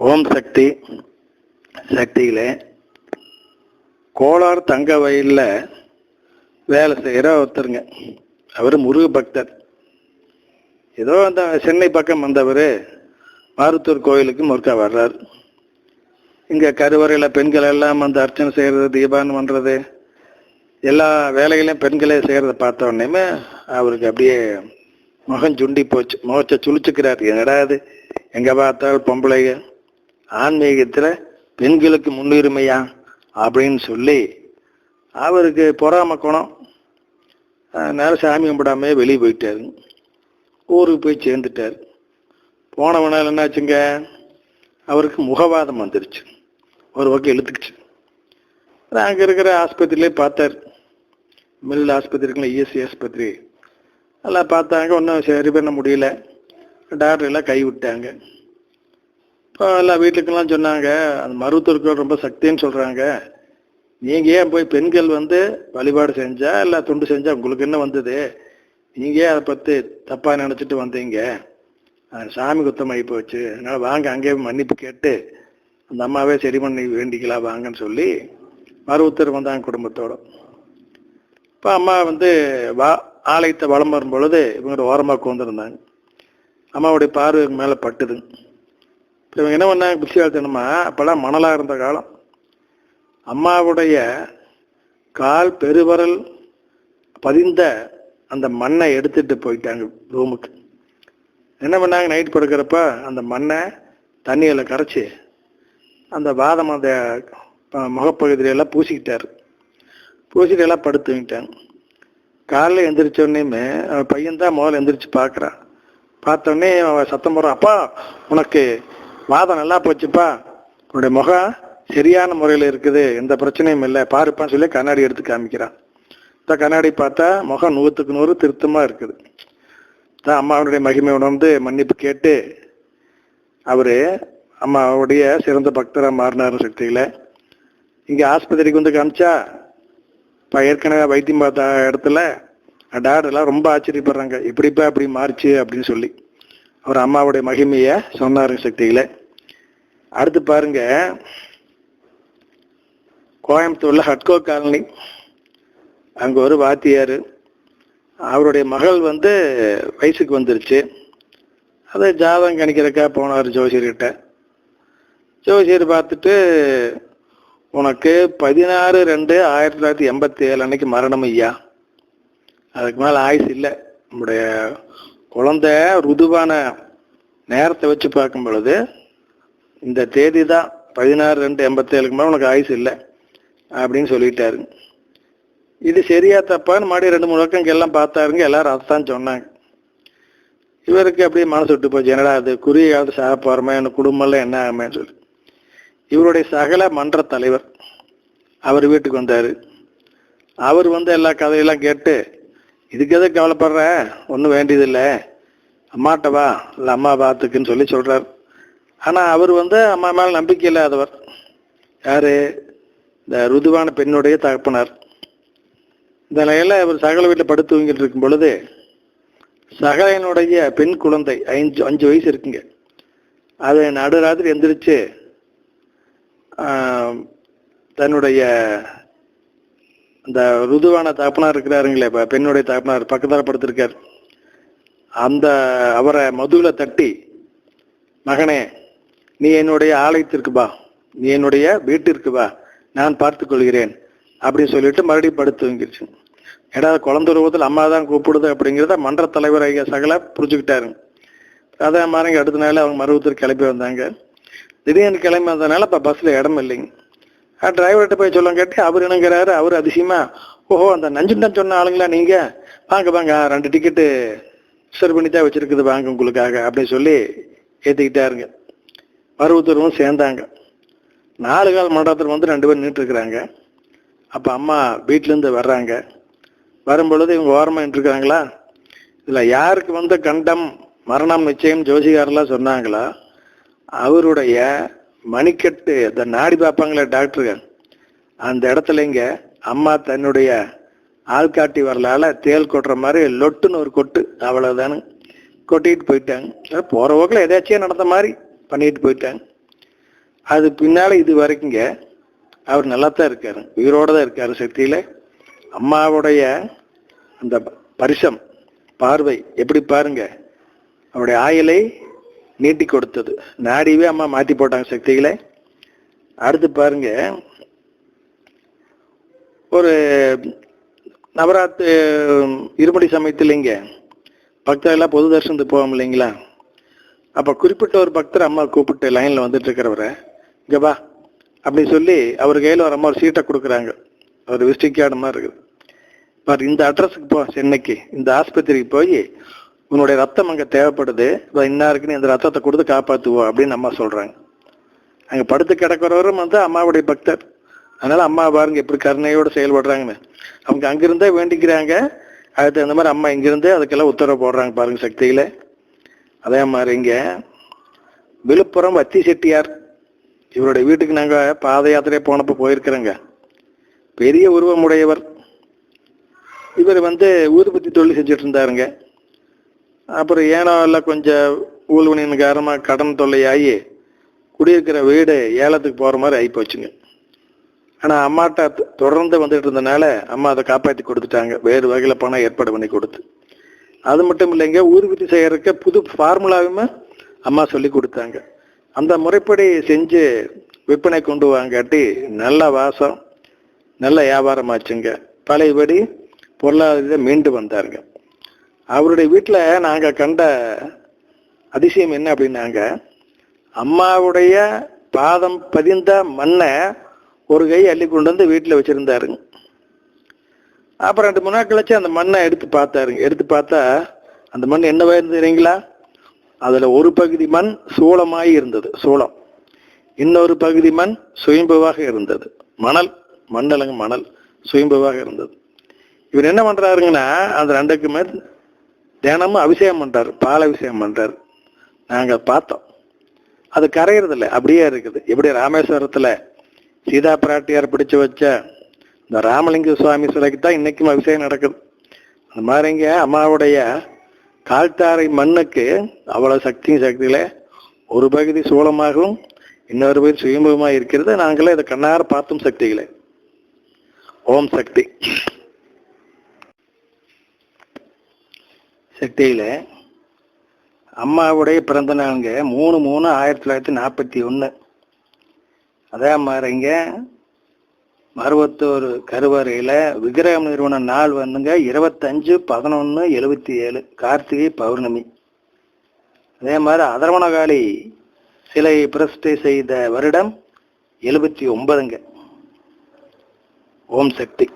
ஓம் சக்தி. சக்தியிலே கோலார் தங்க வயலில் வேலை செய்கிற ஒருத்தருங்க. அவர் முருக பக்தர். ஏதோ அந்த சென்னை பக்கம் வந்தவர் மாருத்தூர் கோயிலுக்கு முருக்கா வர்றார். இங்கே கருவறையில் பெண்கள் எல்லாம் வந்து அர்ச்சனை செய்கிறது தீபானம் பண்ணுறது எல்லா வேலைகளையும் பெண்களே செய்கிறத பார்த்த உடனேமே அவருக்கு அப்படியே முகம் சுண்டி போச்சு. முகத்தை சுழிச்சுக்கிறார் என்னடா எங்கே பார்த்தாலும் பொம்பளைங்க. ஆன்மீகத்தில் பெண்களுக்கு முன்னுரிமையா அப்படின்னு சொல்லி அவருக்கு பொறாம குணம். அதனால் சாமி கும்பிடாமே வெளியே போயிட்டாரு. ஊருக்கு போய் சேர்ந்துட்டார். போனவனால் என்னாச்சுங்க? அவருக்கு முகவாதம் வந்துருச்சு. ஒரு பக்கம் இழுத்துக்குச்சு. அங்கே இருக்கிற ஆஸ்பத்திரியிலே பார்த்தார். மில் ஆஸ்பத்திரி இருக்குல்ல இஎஸ்சி ஆஸ்பத்திரி. எல்லாம் பார்த்தாங்க. ஒன்றும் சரி பண்ண முடியல. டாக்டர் எல்லாம் கை விட்டாங்க. இப்போ எல்லாம் வீட்டுக்கெல்லாம் சொன்னாங்க அந்த மருத்துவர்கள் ரொம்ப சக்தின்னு சொல்கிறாங்க நீங்கள் ஏன் போய் பெண்கள் வந்து வழிபாடு செஞ்சா இல்லை துண்டு செஞ்சால் உங்களுக்கு என்ன வந்தது? நீங்கள் அதை பற்றி தப்பாக நினச்சிட்டு வந்தீங்க? அது சாமி குத்தமாகி போச்சு. அதனால் வாங்க அங்கேயே மன்னிப்பு கேட்டு அந்த அம்மாவே சரி பண்ணி வேண்டிக்கலாம் வாங்கன்னு சொல்லி மறு வந்தாங்க குடும்பத்தோடு. இப்போ அம்மா வந்து வா ஆலயத்தை வளம் வரும் பொழுது இவங்க ஓரமாக உட்காந்துருந்தாங்க அம்மாவுடைய பார்வை மேலே பட்டுது. இவங்க என்ன பண்ணாங்க? புத்தியாழ்த்தணுமா அப்போல்லாம் மணலாக இருந்த காலம். அம்மாவுடைய கால் பெருவரல் பதிந்த அந்த மண்ணை எடுத்துட்டு போயிட்டாங்க ரூமுக்கு. என்ன பண்ணாங்க? நைட் படுக்கிறப்ப அந்த மண்ணை தண்ணியில் கரைச்சி அந்த வாதம் அந்த முகப்பகுதியிலெல்லாம் பூசிக்கிட்டாரு. பூசிட்டு எல்லாம் படுத்து தூங்கிட்டாங்க. காலைல எந்திரிச்சோடனேயுமே அவன் பையன் தான் முதல்ல எந்திரிச்சு பார்க்குறான். பார்த்தோன்னே அவன் சத்தம் போடுறான் அப்பா உனக்கு வாதம் நல்லா போச்சுப்பா. உன்னுடைய முகம் சரியான முறையில் இருக்குது. எந்த பிரச்சனையும் இல்லை. பாருப்பான்னு சொல்லி கண்ணாடி எடுத்து காமிக்கிறான். இந்த கண்ணாடி பார்த்தா முகம் நூற்றுக்கு நூறு திருத்தமாக இருக்குது. தான் அம்மாவுடைய மகிமை உணர்ந்து மன்னிப்பு கேட்டு அவர் அம்மாவுடைய சிறந்த பக்தராக மாறினார் சக்தியில் இங்கே ஆஸ்பத்திரிக்கு வந்து காமிச்சா இப்போ ஏற்கனவே வைத்தியம் பார்த்த இடத்துல டாக்டர்லாம் ரொம்ப ஆச்சரியப்படுறாங்க. இப்படிப்பா அப்படி மாறிச்சு அப்படின்னு சொல்லி. அவர் அம்மாவுடைய மகிமையை சொன்னாருங்க சக்திகளை. அடுத்து பாருங்க. கோயம்புத்தூர்ல ஹட்கோ காலனி. அங்கே ஒரு வாத்தியார். அவருடைய மகள் வந்து வயசுக்கு வந்துருச்சு. அதை ஜாதகம் கணிக்கிறக்கா போனார் ஜோசியர்கிட்ட. ஜோசியர் பார்த்துட்டு உனக்கு பதினாறு ரெண்டு ஆயிரத்தி தொள்ளாயிரத்தி எண்பத்தி ஏழு அன்னைக்கு மரணம் ஐயா. அதுக்கு மேலே ஆயுசு இல்லை. நம்முடைய குழந்தை ருதுவான நேரத்தை வச்சு பார்க்கும் பொழுது இந்த தேதி தான் பதினாறு ரெண்டு எண்பத்தேழுக்கு மேலே உனக்கு ஆயுசு இல்லை அப்படின்னு சொல்லிட்டாரு. இது சரியா தப்பான்னு மாடி ரெண்டு மூணு பக்கம் எல்லாம் பார்த்தாருங்க எல்லாரும் அதைத்தான் சொன்னாங்க. இவருக்கு அப்படியே மனசு விட்டு போச்சு என்னடா அது குறுகிய காலத்து சாக போகிறோமே எனக்கு குடும்பம்லாம் என்ன ஆகுமேன்னு சொல்லி. இவருடைய சகல மன்ற தலைவர் அவர் வீட்டுக்கு வந்தார். அவர் வந்து எல்லா கதையெல்லாம் கேட்டு இதுக்கு எதை கவலைப்படுற? ஒன்றும் வேண்டியதில்லை. அம்மாட்ட வா இல்லை அம்மா பார்த்துக்குன்னு சொல்லி சொல்கிறார் ஆனால் அவர் வந்து அம்மா மேலே நம்பிக்கை இல்லாதவர் யார்? இந்த ருதுவான பெண்ணுடைய தகப்பனார். இந்த நிலையில் இவர் சகல வீட்டில் படுத்து தூங்கிட்டு இருக்கும் பொழுது சகலையனுடைய பெண் குழந்தை அஞ்சு அஞ்சு வயசு இருக்குங்க. அது நடுராத்திரி எந்திரிச்சு தன்னுடைய இந்த ருதுவான தகப்பனார் இருக்கிறாருங்களே இப்போ பெண்ணுடைய தகப்பனார் பக்கத்தில் படுத்திருக்கார். அந்த அவரை மதுவில் தட்டி மகனே நீ என்னுடைய ஆலயத்திற்கு வா. நீ என்னுடைய வீட்டிற்கு வா. நான் பார்த்து கொள்கிறேன். அப்படின்னு சொல்லிட்டு மறுபடியும் படுத்து தூங்கிருச்சு ஏடா குழந்த ரூபத்தில் அம்மா தான் கூப்பிடுது அப்படிங்கிறத மன்ற தலைவர் ஐயா சகல புரிஞ்சுக்கிட்டாரு. அதே மாதிரி அடுத்த நாள் அவங்க மருவத்தூர் கிளம்பி வந்தாங்க. திடீர்னு கிளம்பி வந்ததுனால இப்போ பஸ்ஸில் இடம் இல்லைங்க. டிரைவர்கிட்ட போய் சொல்ல கேட்டு அவர் என்னங்கிறாரு அவர் அதிசயமா ஓஹோ அந்த நஞ்சுண்டன் சொன்ன ஆளுங்களா நீங்க? வாங்க வாங்க ரெண்டு டிக்கெட்டு ரிசர்வ் பண்ணி தான் வச்சிருக்குது வாங்க உங்களுக்காக அப்படின்னு சொல்லி ஏற்றிக்கிட்டாருங்க மருவத்தூரும் சேர்ந்தாங்க. நாலு கால் மண்டபத்தில் வந்து ரெண்டு பேர் நின்றுட்டுருக்குறாங்க அப்போ அம்மா வீட்டிலேருந்து வர்றாங்க. வரும்பொழுது இவங்க ஓரமாக நின்றுருக்குறாங்களா இதில் யாருக்கு வந்து கண்டம் மரணம் நிச்சயம்? ஜோசிகாரெல்லாம் சொன்னாங்களோ? அவருடைய மணிக்கட்டு இந்த நாடி பார்ப்பாங்களே டாக்டருங்க அந்த இடத்துல இங்கே அம்மா தன்னுடைய ஆள்காட்டி வரலால தேல் கொட்டுற மாதிரி லொட்டுன்னு ஒரு கொட்டு அவ்வளோதானு கொட்டிட்டு போயிட்டாங்க. போகிற போக்கில் எதாச்சும் நடந்த மாதிரி பண்ணிட்டு போயிட்டாங்க. அது பின்னால் இது வரைக்குங்க அவர் நல்லா தான் இருக்கார். உயிரோட தான் இருக்கார் சக்தியில் அம்மாவுடைய அந்த பரிசம் பார்வை எப்படி பாருங்க? அவருடைய ஆயிலை நீட்டி கொடுத்தது. நாடியவே அம்மா மாற்றி போட்டாங்க சக்திகளை. அடுத்து பாருங்க. ஒரு நவராத்திரி இருமடி சமயத்தில் இங்கே பக்தர் எல்லாம் பொது தரிசனத்துக்கு போவோம் இல்லைங்களா? அப்போ குறிப்பிட்ட ஒரு பக்தர் அம்மா கூப்பிட்டு லைன்ல வந்துட்டு இருக்கிறவரை இங்கே வா அப்படின்னு சொல்லி அவர் கையில் ஒரு அம்மா ஒரு சீட்டை கொடுக்குறாங்க. ஒரு விசிட்டிங் கார்டு மாதிரி இருக்குது. பாரு இந்த அட்ரஸுக்கு போ சென்னைக்கு. இந்த ஆஸ்பத்திரிக்கு போய் உன்னுடைய ரத்தம் அங்கே தேவைப்படுது. இன்னாருக்குன்னு இந்த ரத்தத்தை கொடுத்து காப்பாற்றுவோம் அப்படின்னு அம்மா சொல்கிறாங்க அங்கே படுத்து கிடக்கிறவரும் வந்து அம்மாவுடைய பக்தர். அதனால் அம்மா பாருங்க எப்படி கருணையோடு செயல்படுறாங்கன்னு. அவங்க அங்கிருந்தே வேண்டிக்கிறாங்க. அதுக்கு தகுந்த மாதிரி அம்மா இங்கிருந்தே அதுக்கெல்லாம் உத்தரவு போடுறாங்க பாருங்க சக்தியில். அதே மாதிரி இங்கே விழுப்புரம் வத்தி செட்டியார். இவருடைய வீட்டுக்கு நாங்கள் பாத யாத்திரையை போனப்போ போயிருக்கிறோங்க. பெரிய உருவமுடையவர். இவர் வந்து ஊதுபத்தி தொழில் செஞ்சுட்டு இருந்தாருங்க. அப்புறம் ஏனோ எல்லாம் கொஞ்சம் ஊழ்வனின் காரணமாக கடன் தொல்லையாகி குடியிருக்கிற வீடு ஏலத்துக்கு போகிற மாதிரி ஆகி போச்சுங்க. ஆனால் அம்மாட்ட தொடர்ந்து வந்துட்டு இருந்தனால அம்மா அதை காப்பாற்றி கொடுத்துட்டாங்க. வேறு வகையில் பணம் ஏற்பாடு பண்ணி கொடுத்து. அது மட்டும் இல்லைங்க ஊதுபத்தி செய்கிறக்க புது ஃபார்முலாவுமே அம்மா சொல்லி கொடுத்தாங்க. அந்த முறைப்படி செஞ்சு விற்பனை கொண்டு வாங்காட்டி நல்ல வாசம் நல்ல வியாபாரம் ஆச்சுங்க. பழையபடி பொருளாதாரத்தை மீண்டு வந்தாருங்க. அவருடைய வீட்டில் நாங்கள் கண்ட அதிசயம் என்ன அப்படின்னாங்க அம்மாவுடைய பாதம் பதிந்த மண்ணை ஒரு கை அள்ளி கொண்டு வந்து வீட்டில் வச்சுருந்தாருங்க. அப்புறம் ரெண்டு மூணு நாள் கழிச்சு அந்த மண்ணை எடுத்து பார்த்தாருங்க. எடுத்து பார்த்தா அந்த மண் என்னவா இருந்துறீங்களா அதில் ஒரு பகுதி மண் சூளமாய் இருந்தது சூளம். இன்னொரு பகுதி மண் சுயம்புவாக இருந்தது. மணல் மண்டலங்க மணல் சுயம்புவாக இருந்தது. இவர் என்ன பண்ணுறாருங்கன்னா அந்த ரெண்டுக்குமே தினமும் அபிஷேகம் பண்ணுறார் பால் அபிஷேகம் பண்றாரு. நாங்கள் பார்த்தோம். அது கரையிறதில்ல அப்படியே இருக்குது. எப்படி ராமேஸ்வரத்தில் சீதா பிராட்டியார் பிடிச்சு வச்ச இந்த ராமலிங்க சுவாமி சிலைக்கு தான் இன்றைக்கும் அபிஷேகம் நடக்குது. அந்த மாதிரிங்க அம்மாவுடைய கால்தாரை மண்ணுக்கு அவ்வளோ சக்தியும் சக்தியில ஒரு பகுதி சூளமாகவும் இன்னொரு பகுதி சுயம்பகமாக இருக்கிறது. நாங்களே இதை கண்ணார பார்த்தும் சக்திகளே. ஓம் சக்தி. சக்தியில அம்மாவுடைய பிறந்த நாளுங்க மூணு மூணு ஆயிரத்தி தொள்ளாயிரத்தி நாற்பத்தி ஒன்று அதே மாதிரிங்க மருவத்தூர் கருவறையில் விக்கிரகம் நிறுவன நாள் வந்துங்க இருபத்தஞ்சு பதினொன்று எழுபத்தி ஏழு கார்த்திகை பௌர்ணமி. அதே மாதிரி அதர்வணகாளி சிலை பிரஸ்டை செய்த வருடம் எழுபத்தி ஒன்பதுங்க. ஓம் சக்தி.